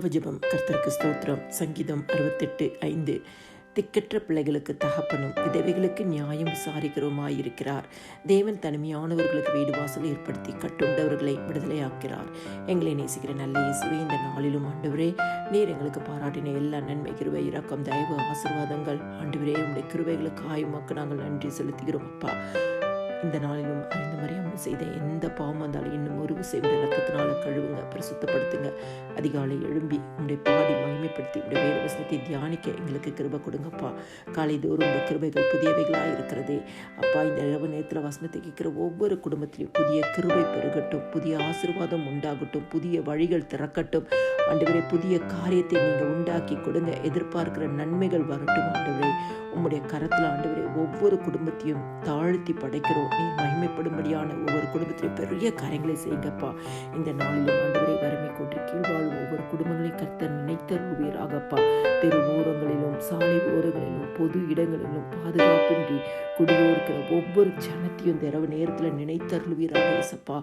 நவஜபம் கர்த்தருக்கு ஸ்தோத்திரம். சங்கீதம் அறுபத்தெட்டு ஐந்து. திக்கற்ற பிள்ளைகளுக்கு தகப்பனும் விதவைகளுக்கு நியாயம் விசாரிக்கிறோமாயிருக்கிறார் தேவன் தனிமையானவர்களுக்கு வீடு வாசல் ஏற்படுத்தி கட்டுண்டவர்களை விடுதலையாக்கிறார் எங்களை நேசிக்கிற நல்ல இயேசுவே இந்த நாளிலும் ஆண்டவரே நீர் எங்களுக்கு பாராட்டின எல்லா நன்மை கிருவை இரக்கம் தயவு ஆசீர்வாதங்கள். ஆண்டவரே உங்களுடைய கிருவைகளுக்கு ஆயுமாக்கு நாங்கள் நன்றி செலுத்துகிறோம் அப்பா. இந்த நாளிலும் அறிந்த மரியாமல் செய்த எந்த பாவம் வந்தாலும் இன்னும் ஒரு செய்விட ரத்தத்தினால கழுவுங்க பிரசுத்தப்படுத்துங்க. அதிகாலை எழும்பி உங்களுடைய பாடி மகிமைப்படுத்தி உங்களுடைய வேறு வசனத்தை தியானிக்க எங்களுக்கு கிருபை கொடுங்கப்பா. காலை தோறும் இந்த கிருபைகள் புதியவைகளாக இருக்கிறதே. அப்பா இந்த இரவு நேரத்தில் வசனத்தை கேட்குற ஒவ்வொரு குடும்பத்திலையும் புதிய கிருபை பெருகட்டும் புதிய ஆசீர்வாதம் உண்டாகட்டும் புதிய வழிகள் திறக்கட்டும். ஆண்டவரே புதிய காரியத்தை நீங்கள் உண்டாக்கி கொடுங்க. எதிர்பார்க்கிற நன்மைகள் வரட்டும் ஆண்டவரே. உம்முடைய கரத்தில் ஆண்டவரே ஒவ்வொரு குடும்பத்தையும் தாழ்த்தி படைக்கிறோம். நீ மகிமைப்படும்படியான ஒவ்வொரு குடும்பத்திலையும் பெரிய காரியங்களை செய்யுங்கப்பா. இந்த நாளிலும் ஆண்டவரை வறுமை கொண்டு கீழ்வாழும் ஒவ்வொரு குடும்பங்களையும் கர்த்தர் நினைத்தருவீராகப்பா தெரு ஓரங்களிலும் சாலை ஓரங்களிலும் பொது இடங்களிலும் பாதுகாப்பின்றி குடியிருக்கிற ஒவ்வொரு ஜனத்தையும் இந்த இரவு நேரத்தில் நினைத்தருளுவீராக ஏசப்பா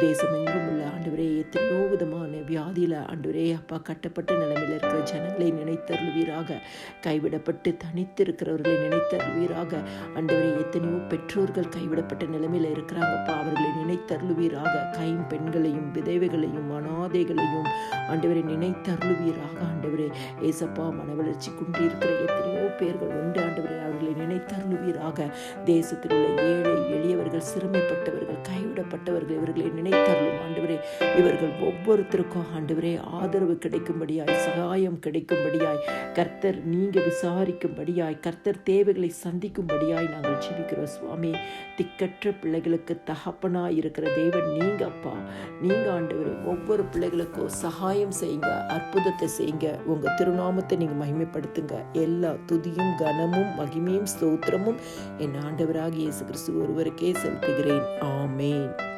தேசம் எங்கும் உள்ள ஆண்டவரே எத்தனையோ விதமான வியாதியில் ஆண்டவரே அப்பா கட்டப்பட்ட நிலைமையில் இருக்கிற ஜனங்களை நினைத்தருளுவீராக கைவிடப்பட்டு தனித்து இருக்கிறவர்களை நினைத்தருளுவீராக ஆண்டவரே எத்தனையோ பெற்றோர்கள் கைவிடப்பட்ட நிலைமையில் இருக்கிறாங்கப்பா. அவர்களை நினைத்தருளுவீராக. கைம்பெண்களையும் விதவைகளையும் அனாதைகளையும் ஆண்டவரை நினைத்தருளுவீராக. ஆண்டவரே ஏசப்பா மன வளர்ச்சி குன்றியிருக்கிற எத்தனையோ பேர்கள் உண்டு ஆண்டவரே. நினைத்தருளுவீராக. தேசத்தில் உள்ள ஏழை எளியவர்கள் சிறுமைப்பட்டவர்கள் கைவிடப்பட்டவர்கள் இவர்களை நினைத்தருளும் ஆண்டவரே. இவர்கள் ஒவ்வொருத்தருக்கும் ஆண்டவரே ஆதரவு கிடைக்கும்படியாய் சகாயம் கிடைக்கும்படியாய் கர்த்தர் நீங்க விசாரிக்கும்படியாய் கர்த்தர் தேவைகளை சந்திக்கும்படியாய் நாங்கள் ஜீவிக்கிறோம் சுவாமி. திக்கற்ற பிள்ளைகளுக்கு தகப்பனாய் இருக்கிற தேவன் நீங்க அப்பா. நீங்க ஆண்டவரே ஒவ்வொரு பிள்ளைகளுக்கும் சகாயம் செய்யுங்க அற்புதத்தை செய்யுங்க. உங்க திருநாமத்தை நீங்க மகிமைப்படுத்துங்க. எல்லா துதியும் கனமும் மகிமையும் ஸ்தோத்திரமும் என் ஆண்டவராக இயேசு கிறிஸ்து ஒருவருக்கே செலுத்துகிறேன். ஆமேன்.